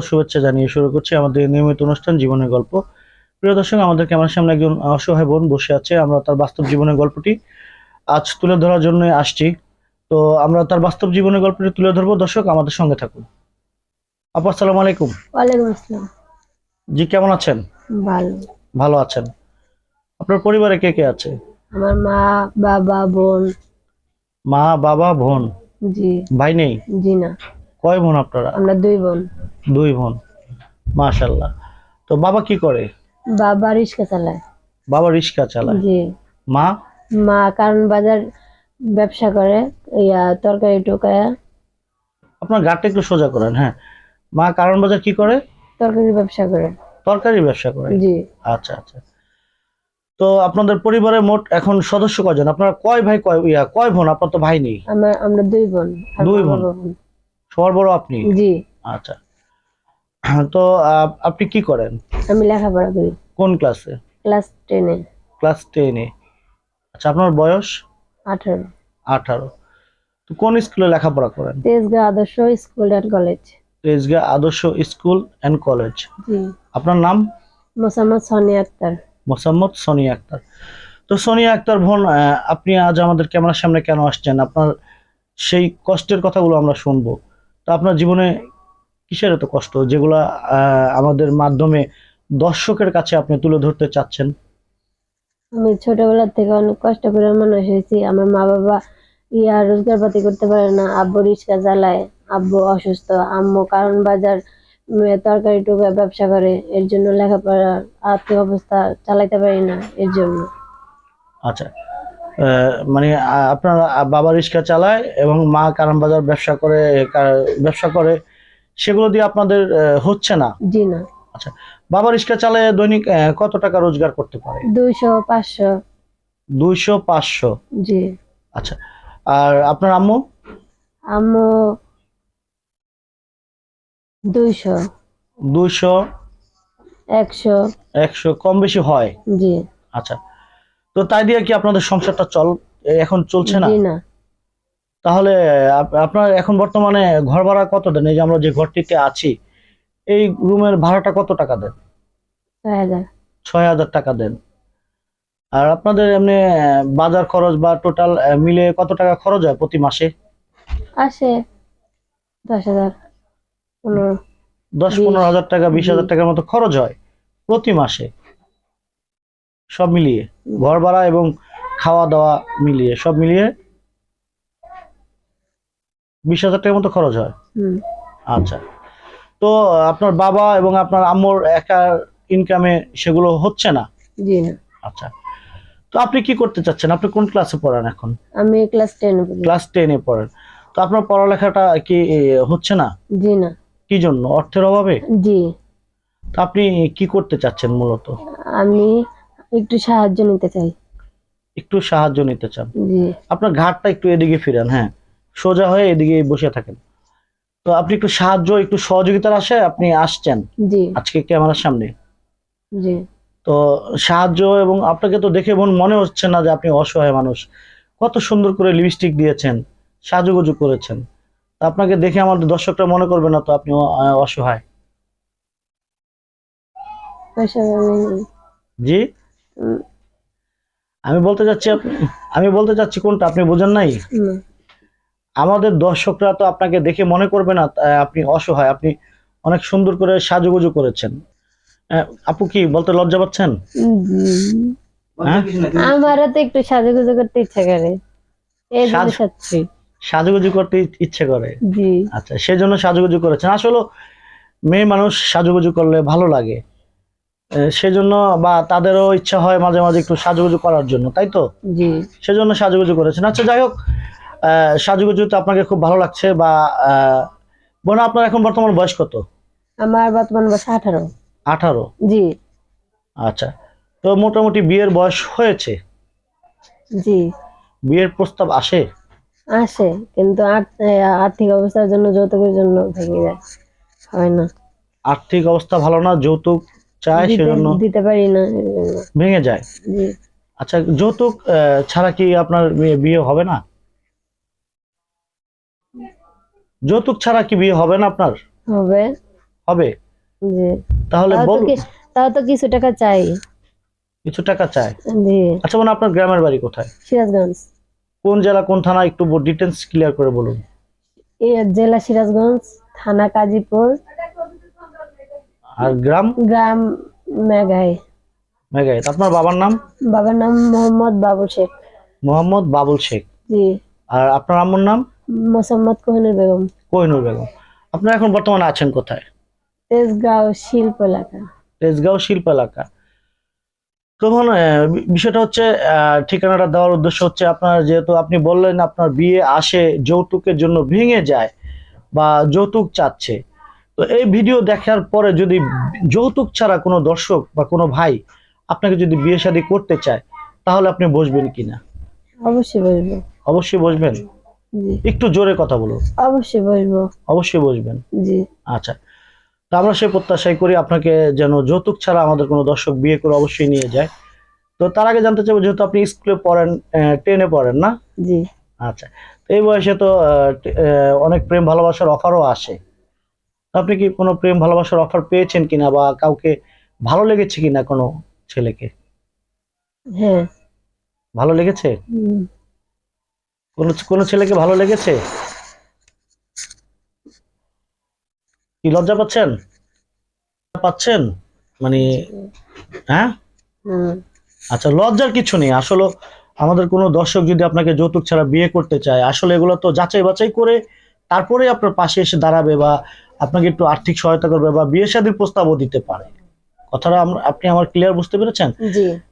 শুভেচ্ছা জানিয়ে শুরু করছি আমাদের নিয়মিত অনুষ্ঠান জীবনের গল্প। প্রিয় দর্শক আমাদের ক্যামেরার সামনে একজন অসহায় বোন বসে আছে। আমরা তার বাস্তব জীবনের গল্পটি আজ তুলে ধরার জন্য আসছি। তো আমরা তার বাস্তব জীবনের গল্পটি তুলে ধরবো। দর্শক আমাদের সঙ্গে থাকুন। আপু আসসালামু আলাইকুম। ওয়ালাইকুম আসসালাম। জি কেমন আছেন? ভালো। ভালো আছেন। আপনার পরিবারে কে কে আছে? আমার মা বাবা বোন। মা বাবা বোন? জি। ভাই নেই? জি না। কয় বোন আপনারা? আমরা দুই বোন। দুই বোন। মাশাল্লাহ তো বাবা কি করে? বাবা রিক্সা চালায়। বাবা রিক্সা চালায়? জি। মা? মা কারণ বাজার ব্যবসা করে ইয়া তরকারি টোকায়া আপনার গাড়টা একটু সোজা করেন হ্যাঁ। মা কারণ বাজার কি করে? তরকারি ব্যবসা করে। তরকারি ব্যবসা করে? জি। আচ্ছা আচ্ছা। তো আপনাদের পরিবারে মোট এখন সদস্য কয়জন? আপনারা কয় ভাই কয় ইয়া কয় বোন? আপনার তো ভাই নেই। আমার আমরা দুই বোন। দুই বোন। সবার বড় আপনি? জি। আচ্ছা। তো আপনি কি করেন? আমি লেখাপড়া করি। কোন ক্লাসে ক্লাস টেনে ক্লাস টেনে আচ্ছা আপনার বয়স? আঠারো। আঠারো। তো কোন স্কুলে লেখাপড়া করেন? তেজগাঁ আদর্শ স্কুল অ্যান্ড কলেজ তেজগাঁ আদর্শ স্কুল অ্যান্ড কলেজ জি। আপনার নাম? মোসাম্মদ সোনিয়া আক্তার। মোসাম্মদ সোনিয়া আক্তার। তো সোনিয়া আক্তার বোন আপনি আজ আমাদের ক্যামেরার সামনে কেন আসছেন? আপনার সেই কষ্টের কথাগুলো আমরা শুনব। তো আপনার জীবনে কিসের এত কষ্ট যেগুলা আমাদের মাধ্যমে দর্শকের কাছে আপনি তুলে ধরতে চাচ্ছেন? আমি ছোটবেলা থেকে অনেক কষ্ট করে মানুষ হয়েছি। আমার মা বাবা ইয়া রোজগার পাতি করতে পারে না। আব্বু রিক্সা চালায় আব্বু অসুস্থ আম্মু কারণ বাজার তরকারি টুকা ব্যবসা করে। এর জন্য লেখাপড়া আর্থিক অবস্থা চালাইতে পারি না এর জন্য। আচ্ছা। মানে আপনার বাবা রিক্সা চালায় এবং মা কারণ বাজার ব্যবসা করে ব্যবসা করে সেগুলো দিয়ে আপনাদের হচ্ছে না? জি না। আচ্ছা বাবা রিক্সা চালায় দৈনিক কত টাকা রোজগার করতে পারে? দুইশো পাঁচশো। দুইশো পাঁচশো? জি। আচ্ছা আর আপনার আম্মু? আম্মু দুইশো। দুইশো একশো। একশো কম বেশি হয়? জি। আচ্ছা তো তাই দিয়ে কি আপনাদের সংসারটা চল এখন চলছে না? না। তাহলে আপনার এখন বর্তমানে ঘর ভাড়া কত দেন? এই যে আমরা যে ঘরটিতে আছি এই রুমের ভাড়াটা কত টাকা দেন? ছয় হাজার। টাকা দেন। আর আপনাদের এমনি বাজার খরচ বা টোটাল মিলে কত টাকা খরচ হয় প্রতি মাসে? আসে দশ হাজার পনেরো দশ পনেরো হাজার টাকা বিশ হাজার টাকার মতো খরচ হয় প্রতি মাসে। সব মিলিয়ে ঘর ভাড়া এবং খাওয়া দাওয়া মিলিয়ে সব মিলিয়ে বিশ হাজার টাকার মতো খরচ হয়। হুম। আচ্ছা। তো আপনার বাবা এবং আপনার আম্মুর একা ইনকামে সেগুলো হচ্ছে না? জি না। আচ্ছা। তো আপনি কি করতে চাচ্ছেন? আপনি কোন ক্লাসে পড়েন এখন? আমি ক্লাস টেন পড়ি। ক্লাস টেনে পড়েন। তো আপনার পড়ালেখাটা কি হচ্ছে না? জি না। কি জন্য? অর্থের অভাবে? জি। তো আপনি কি করতে চাচ্ছেন মূলত? আমি একটু সাহায্য নিতে চাই। একটু সাহায্য নিতে চান? আপনার ঘাটটা একটু এদিকে ফিরান হ্যাঁ। সোজা হয়ে এদিকে বসে থাকেন। তো আপনি একটু সাহায্য একটু সহযোগিতার আশায় আপনি আসছেন জি। আজকে ক্যামেরার সামনে। জি। তো সাহায্য এবং আপনাকে তো দেখে মন মনে হচ্ছে না যে আপনি অসহায় মানুষ। কত সুন্দর করে লিপস্টিক দিয়েছেন সাজুগুজু করেছেন। আপনাকে দেখে আমাদের দর্শকরা মনে করবে না তো আপনি অসহায়। জি? আমি বলতে চাচ্ছি আমি বলতে চাচ্ছি কোনটা আপনি বোঝেন নাই? আমাদের দর্শকরা তো আপনাকে দেখে মনে করবে না আপনি অসহায় আপনি অনেক সুন্দর করে সাজুগুজু করেছেন। আপু কি বলতে লজ্জা পাচ্ছেন? উম, আমারও তো একটু সাজুগুজু করতে ইচ্ছা করে। এই সাচ্ছি সাজুগুজু করতে ইচ্ছে করে? আচ্ছা সেজন্য সাজুগুজু করেছেন। আসলে মেয়ে মানুষ সাজুগুজু করলে ভালো লাগে। সেজন্য বা তাদেরও ইচ্ছা হয় মাঝে মাঝে একটু সাজুগুজু করার জন্য তাই তো? জি। সেজন্য সাজুগুজু করেছেন। আচ্ছা যাই হোক সাজুগুজু তো আপনাকে খুব ভালো লাগছে বা বোন আপনার এখন বর্তমান বয়স কত? আমার বর্তমান বয়স আঠারো। আঠারো? জি। আচ্ছা তো মোটামুটি বিয়ের বয়স হয়েছে? জি। বিয়ের প্রস্তাব আসে? আসে কিন্তু আর্থিক অবস্থার জন্য যৌতুকের জন্য ভেঙে যায়। হয় না। আর্থিক অবস্থা ভালো না যৌতুক চায় সেজন্য দিতে পারি না। ভেঙে যায়। আচ্ছা যৌতুক ছাড়া কি আপনার বিয়ে- হবে না? যৌতুক ছাড়া কি বিয়ে হবে না আপনার? হবে। হবে? জি। তাহলে বলুন। তাও তো কিছু টাকা চাই। কিছু টাকা চাই জি। আচ্ছা মানে আপনার গ্রামের বাড়ি কোথায়? সিরাজগঞ্জ। কোন জেলা কোন থানা একটু ডিটেলস ক্লিয়ার করে বলুন। এই জেলা সিরাজগঞ্জ থানা কাজীপুর আর গ্রাম? গ্রাম মেঘাই। মেঘায় আপনার বাবার নাম? বাবার নাম মোহাম্মদ বাবুল শেখ। মোহাম্মদ বাবুল শেখ। জি। আর আপনার আম্মুর নাম? মোসাম্মদ কোহিনুর বেগম। কোহিনুর বেগম। আপনারা এখন বর্তমানে আছেন কোথায়? তেজগাঁও শিল্প এলাকা। তেজগাঁও শিল্প এলাকা। তখন বিষয়টা হচ্ছে ঠিকানাটা দেওয়ার উদ্দেশ্য হচ্ছে আপনার যেহেতু আপনি বললেন আপনার বিয়ে আসে যৌতুকের জন্য ভেঙে যায় বা যৌতুক চাচ্ছে তো এই ভিডিও দেখার পরে যদি যৌতুক ছাড়া কোনো দর্শক বা কোনো ভাই আপনাকে যদি বিয়ে শাদী করতে চায় তাহলে আপনি বসবেন কিনা? অবশ্যই বসবো। অবশ্যই বসবেন? একটু জোরে কথা বলুন অবশ্যই বসবো। অবশ্যই বসবেন? জি। আচ্ছা। তো আমরা সে প্রত্যাশাই করি আপনাকে যেন যৌতুক ছাড়া আমাদের কোনো দর্শক বিয়ে করে অবশ্যই নিয়ে যায়। তো তার আগে জানতে চাইব যেহেতু আপনি স্কুলে পড়েন টেনে পড়েন না? জি। আচ্ছা। তো এই বয়সে তো অনেক প্রেম ভালোবাসার অফারও আসে। আপনি কি কোনো প্রেম ভালোবাসার অফার পেয়েছেন কিনা বা কাউকে ভালো লেগেছে কিনা কোনো ছেলেকে? হ্যাঁ। ভালো লেগেছে? কোনো ছেলেকে ভালো লেগেছে? কি লজ্জা পাচ্ছেন? পাচ্ছেন? মানে হ্যাঁ? আচ্ছা লজ্জার কিছু নেই। আসলে আমাদের কোনো দর্শক যদি আপনাকে যৌতুক ছাড়া বিয়ে করতে চায় আসলে এগুলো তো যাচাই বাছাই করে তারপরে আপনার পাশে এসে দাঁড়াবে বা আপনাকে একটু আর্থিক সহায়তা করবে বা বিয়ে শাদীর প্রস্তাবও দিতে পারে। কথাটা আপনি আমার ক্লিয়ার বুঝতে পেরেছেন?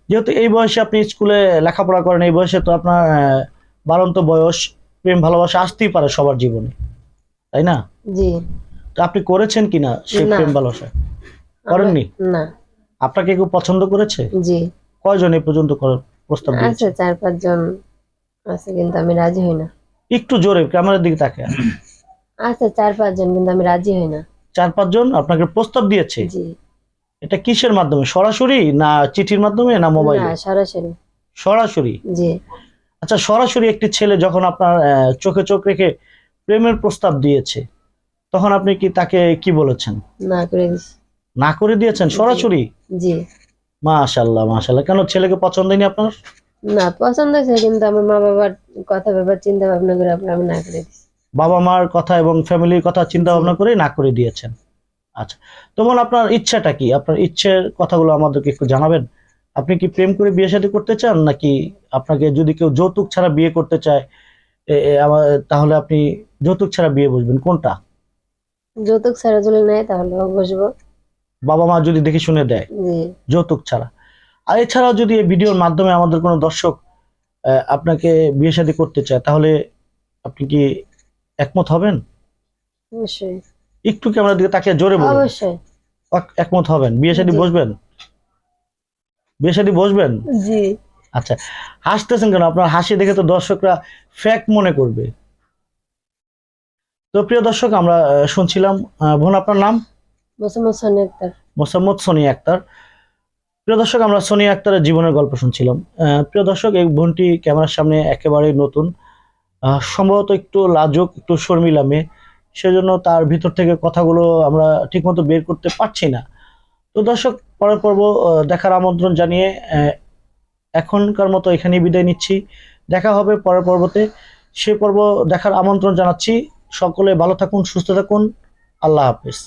যেহেতু এই বয়সে আপনি স্কুলে লেখাপড়া করেন এই বয়সে তো আপনার আহ, বাড়ন্ত বয়স প্রেম ভালোবাসা আসতেই পারে সবার জীবনে। তাই না? জি। তো আপনি করেছেন কিনা সেই। প্রেম ভালোবাসা? করেননি? না। আপনাকে কেউ পছন্দ করেছে? জি। কয়জন এই পর্যন্ত করার প্রস্তাব দিয়েছে? চার পাঁচ জন আছে কিন্তু আমি রাজি হই না। একটু জোরে ক্যামেরার দিকে তাকে আছে চার পাঁচ জন কিন্তু আমি রাজি হই না। চার পাঁচজন আপনাকে প্রস্তাব দিয়েছে? জি। এটা কিসের মাধ্যমে? সরাসরি না চিঠির মাধ্যমে না মোবাইলে? না সরাসরি। সরাসরি? জি। আচ্ছা সরাসরি একটি ছেলে যখন আপনার চোখে চোখ রেখে প্রেমের প্রস্তাব দিয়েছে তখন আপনি কি তাকে কি বলেছেন? না করে না করে দিয়েছেন? সরাসরি? জি। মাশাল্লাহ মাশাল্লাহ কেন ছেলেকে পছন্দ হয়নি আপনার? না পছন্দ হয়েছে কিন্তু আমার মা বাবার কথা ব্যাপার চিন্তা ভাবনা করে আপনার আমি না করে দিছি বাবা মার কথা এবং ফ্যামিলির কথা চিন্তা ভাবনা করে না করে দিয়েছেন। আচ্ছা তখন আপনার ইচ্ছাটা কি? আপনার ইচ্ছের কথাগুলো আমাদেরকে একটু জানাবেন। আপনি কি প্রেম করে বিয়ে শাদী করতে চান নাকি আপনাকে যদি কেউ যৌতুক ছাড়া বিয়ে করতে চায় তাহলে আপনি যৌতুক ছাড়া বিয়ে বসবেন কোনটা? যৌতুক ছাড়া চলে নেয় তাহলে বসবো। বাবা মা যদি দেখে শুনে দেয় যৌতুক ছাড়া। আর এছাড়াও যদি এই ভিডিওর মাধ্যমে আমাদের কোনো দর্শক আপনাকে বিয়ে শাদী করতে চায় তাহলে আপনি কি একমত হবেন? অবশ্যই। একটু ক্যামেরার দিকে তাকিয়ে জোরে বলুন অবশ্যই। একমত হবেন? বিয়ে শাদী বসবেন? বিয়ে শাদী বসবেন? জি। আচ্ছা হাসতেছেন কেন? আপনার হাসি দেখে তো দর্শকরা ফ্যাক মনে করবে। তো প্রিয় দর্শক আমরা শুনছিলাম বোন আপনার নাম? মোসাম্মদ সোনি আক্তার। মোসাম্মদ সোনিয়া আক্তার। প্রিয় দর্শক আমরা সোনিয়া আক্তারের জীবনের গল্প শুনছিলাম। প্রিয় দর্শক এই বোনটি ক্যামেরার সামনে একেবারে নতুন। সম্ভবত একটু লাজক, একটু শর্মিলা মেয়ে সেজন্য তার ভিতর থেকে কথাগুলো আমরা ঠিকমতো বের করতে পারছি না। তো দর্শক, পরের পর্ব দেখার আমন্ত্রণ জানিয়ে এখনকার মতো এখানেই বিদায় নিচ্ছি। দেখা হবে পরের পর্বতে। সে পর্ব দেখার আমন্ত্রণ জানাচ্ছি। সকলে ভালো থাকুন, সুস্থ থাকুন। আল্লাহ হাফেজ।